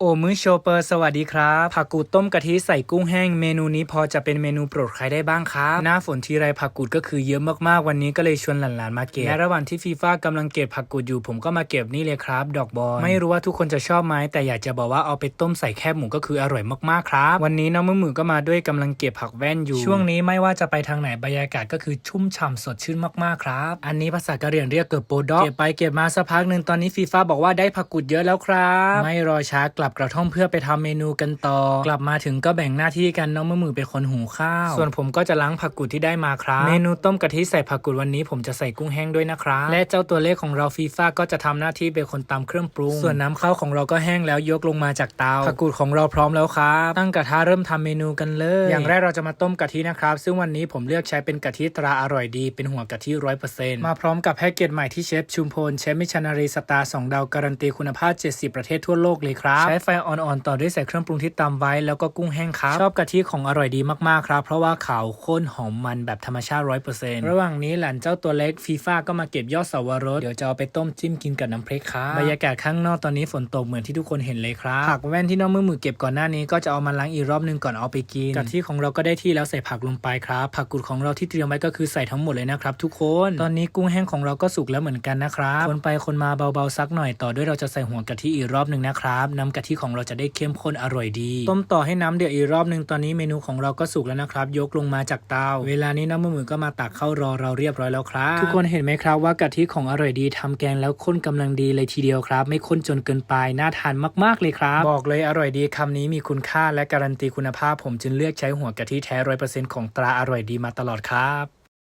โอมือโชเปอร์สวัสดีครับผักกูดต้มกะทิใส่กุ้งแห้งเมนูนี้พอจะเป็นเมนูโปรดใครได้บ้างครับหน้าฝนทีไรผักกูดก็คือเยอะมากๆวันนี้ก็เลยชวนหลานๆมาเก็บและระหว่างที่ฟีฟ่ากำลังเก็บผักกูดอยู่ผมก็มาเก็บนี่เลยครับ ดอกบอลไม่รู้ว่าทุกคนจะชอบไหมแต่อยากจะบอกว่าเอาไปต้มใส่แคบหมูก็คืออร่อยมากๆครับ วันนี้น้องมือมือก็มาด้วยกำลังเก็บผักแว่นอยู่ ช่วงนี้ไม่ว่าจะไปทางไหนบรรยากาศก็คือชุ่มฉ่ำสดชื่นมากๆครับ อันนี้ภาษากะเหรี่ยงเรียกเกิดโปดอกเก็บไปเก็บมาสักพักหนึ่งตอนนี้ฟีฟ่าบอกว่าได้ผักกูดเยอะแล้วครับ ไม่รอช้ากลับกระท่อมเพื่อไปทำเมนูกันต่อ กลับมาถึงก็แบ่งหน้าที่กันน้องมือมือเป็นคนหุงข้าว ส่วนผมก็จะล้างผักกูดที่ได้มาครับ เมนูต้มกะทิใส่ผักกูดวันนี้ผมจะใส่กุ้งแห้งด้วยนะครับ และเจ้าตัวเลขของเราฟีฟ่าก็จะทำหน้าที่เป็นคนตำเครื่องปรุง ส่วนน้ำข้าวของเราก็แห้งแล้วยกลงมาจากเตาผักกูดของเราพร้อมแล้วครับ ตั้งกระทะเริ่มทำเมนูกันเลย อย่างแรกเราจะมาต้มกะทินะครับ ซึ่งวันนี้ผมเลือกใช้เป็นกะทิตราอร่อยดี เป็นหัวกะทิร้อยเปอร์เซ็นต์มาพร้อมกับแพ็กเกจใหม่ที่เชฟชุมพลเชฟมิชนารีสตาร์สองดาวการันตีคุณภาพ 70 ประเทศทั่วโลกเลยครับใช้ไฟอ่อนๆต่อด้วยใส่เครื่องปรุงที่ตำไว้แล้วก็กุ้งแห้งครับ ชอบกะทิของอร่อยดีมากๆครับ เพราะว่าขาวข้นหอมมันแบบธรรมชาติร้อยเปอร์เซ็นต์ระหว่างนี้หลานเจ้าตัวเล็กฟีฟ่าก็มาเก็บยอดสวรสเดี๋ยวจะเอาไปต้มจิ้มกินกับน้ำพริกครับบรรยากาศข้างนอกตอนนี้ฝนตกเหมือนที่ทุกคนเห็นเลยครับผักแว่นที่น้องมือมือเก็บก่อนหน้านี้ก็จะเอามาล้างอีกรอบหนึงก่อนเอาไปกินกะทิของเราก็ได้ที่แล้วใส่ผักลงไปครับ ผักกุดของเราที่เตรียมไว้ก็คือใส่ทั้งหมดเลยนะครับทุกคนตอนนี้กุ้งแห้งของเราก็สุกแล้วเหมือนกันนะครับคนไปคนมาเบาๆสักหน่อยต่อด้วยเราจะใส่หัวกะทิอีกรอบหนึ่งนะครับน้ำกะทิของเราจะได้เข้มข้นอร่อยดี ต้มต่อให้น้ำเดือดอีกรอบหนึ่งตอนนี้เมนูของเราก็สุกแล้วนะครับ ยกลงมาจากเตา เวลานี้น้ำมือมือก็มาตักเข้ารอเราเรียบร้อยแล้วครับ ทุกคนเห็นไหมครับว่ากะทิของอร่อยดีทำแกงแล้วข้นกำลังดีเลยทีเดียวครับ ไม่ข้นจนเกินไปน่าทานมากๆเลยครับ บอกเลยอร่อยดีคำนี้มีคุณค่าและการันตีคุณภาพ ผมจึงเลือกใช้หัวกะทิแท้ร้อยเปอร์เซ็นต์ของตราอร่อยดีมาตลอดครับ